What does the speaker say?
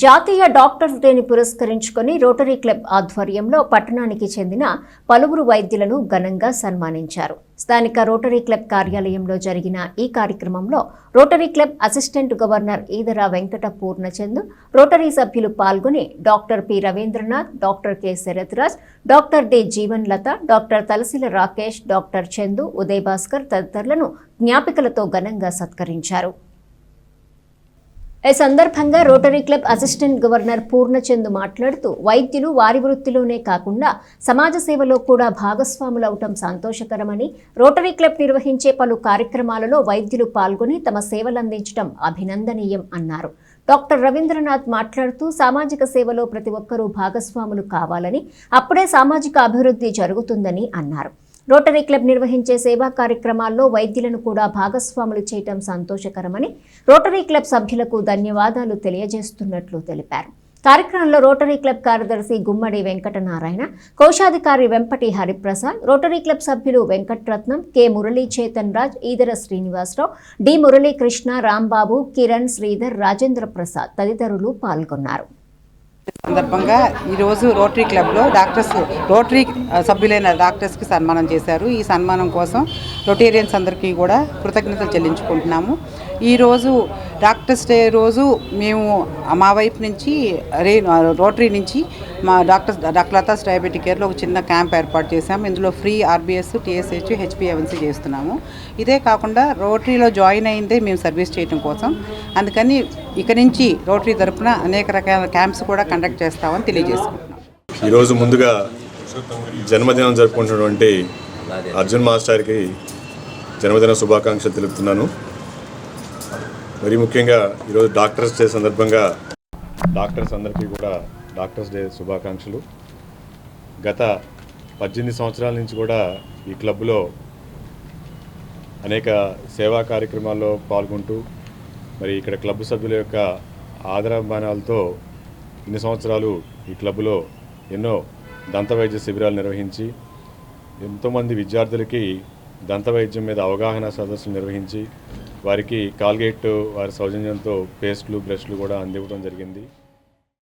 జాతీయ డాక్టర్స్ డేని పురస్కరించుకొని రోటరీ క్లబ్ ఆధ్వర్యంలో పట్టణానికి చెందిన పలువురు వైద్యులను ఘనంగా సన్మానించారు. స్థానిక రోటరీ క్లబ్ కార్యాలయంలో జరిగిన ఈ కార్యక్రమంలో rotary club assistant governor Edara Venkata Purnachand rotary సభ్యులు పాల్గొని doctor P Ravindranath doctor K Sharathraj doctor D Jeevan Latha doctor Talasila Rakesh doctor Chandu Uday Bhaskar తదితరులను జ్ఞాపికలతో ఘనంగా సత్కరించారు. ఈ సందర్భంగా rotary club assistant governor Purnachand మాట్లాడుతూ వైద్యులు వారి వృత్తిలోనే కాకుండా సమాజ సేవలో కూడా భాగస్వాములవటం సంతోషకరమని రోటరీ క్లబ్ నిర్వహించే పలు కార్యక్రమాలలో వైద్యులు పాల్గొని తమ సేవలందించడం అభినందనీయం అన్నారు. డాక్టర్ రవీంద్రనాథ్ మాట్లాడుతూ సామాజిక సేవలో ప్రతి ఒక్కరూ భాగస్వాములు కావాలని అప్పుడే సామాజిక అభివృద్ధి జరుగుతుందని అన్నారు. రోటరీ క్లబ్ నిర్వహించే సేవా కార్యక్రమాల్లో వైద్యులను కూడా భాగస్వాములు చేయటం సంతోషకరమని రోటరీ క్లబ్ సభ్యులకు ధన్యవాదాలు తెలియజేస్తున్నట్లు తెలిపారు. కార్యక్రమంలో రోటరీ క్లబ్ కార్యదర్శి గుమ్మడి వెంకటనారాయణ కోశాధికారి వెంపటి హరిప్రసాద్ రోటరీ క్లబ్ సభ్యులు వెంకట్రత్నం కె మురళీ చేతన్ రాజ్ ఈదర శ్రీనివాసరావు డి మురళీకృష్ణ రాంబాబు కిరణ్ శ్రీధర్ రాజేంద్ర ప్రసాద్ తదితరులు పాల్గొన్నారు. సందర్భంగా ఈరోజు రోటరీ క్లబ్లో డాక్టర్స్ రోటరీ సభ్యులైన డాక్టర్స్కి సన్మానం చేశారు. ఈ సన్మానం కోసం రొటేరియన్స్ అందరికీ కూడా కృతజ్ఞతలు చెల్లించుకుంటున్నాము. ఈరోజు డాక్టర్స్ డే రోజు మేము మా వైపు నుంచి రే రోటరీ నుంచి మా డాక్టర్ డాక్టర్ లతాస్ డయాబెటిక్ కేర్లో ఒక చిన్న క్యాంప్ ఏర్పాటు చేశాము. ఇందులో ఫ్రీ ఆర్బీఎస్ టీఎస్హెచ్ హెచ్పిఎవన్సీ చేస్తున్నాము. ఇదే కాకుండా రోటరీలో జాయిన్ అయిందే మేము సర్వీస్ చేయడం కోసం. అందుకని ఇక నుంచి రోటరీ తరఫున అనేక రకాల క్యాంప్స్ కూడా కండక్ట్ చేస్తామని తెలియజేసుకుంటున్నాం. ఈరోజు ముందుగా జన్మదినం జరుపుకుంటున్నటువంటి అర్జున్ మాస్టర్కి జన్మదిన శుభాకాంక్షలు తెలుపుతున్నాను. మరి ముఖ్యంగా ఈరోజు డాక్టర్స్ డే సందర్భంగా డాక్టర్స్ అందరికీ కూడా డాక్టర్స్ డే శుభాకాంక్షలు. గత పద్దెనిమిది సంవత్సరాల నుంచి కూడా ఈ క్లబ్లో అనేక సేవా కార్యక్రమాల్లో పాల్గొంటూ మరి ఇక్కడ క్లబ్ సభ్యుల యొక్క ఆదరాభిమానాలతో ఇన్ని సంవత్సరాలు ఈ క్లబ్లో ఎన్నో దంత వైద్య శిబిరాలు నిర్వహించి ఎంతోమంది విద్యార్థులకి దంత వైద్యం మీద అవగాహన సదస్సులు నిర్వహించి వారికి కాల్గేట్ వారి సౌజన్యంతో పేస్ట్లు బ్రష్లు కూడా అందివ్వడం జరిగింది.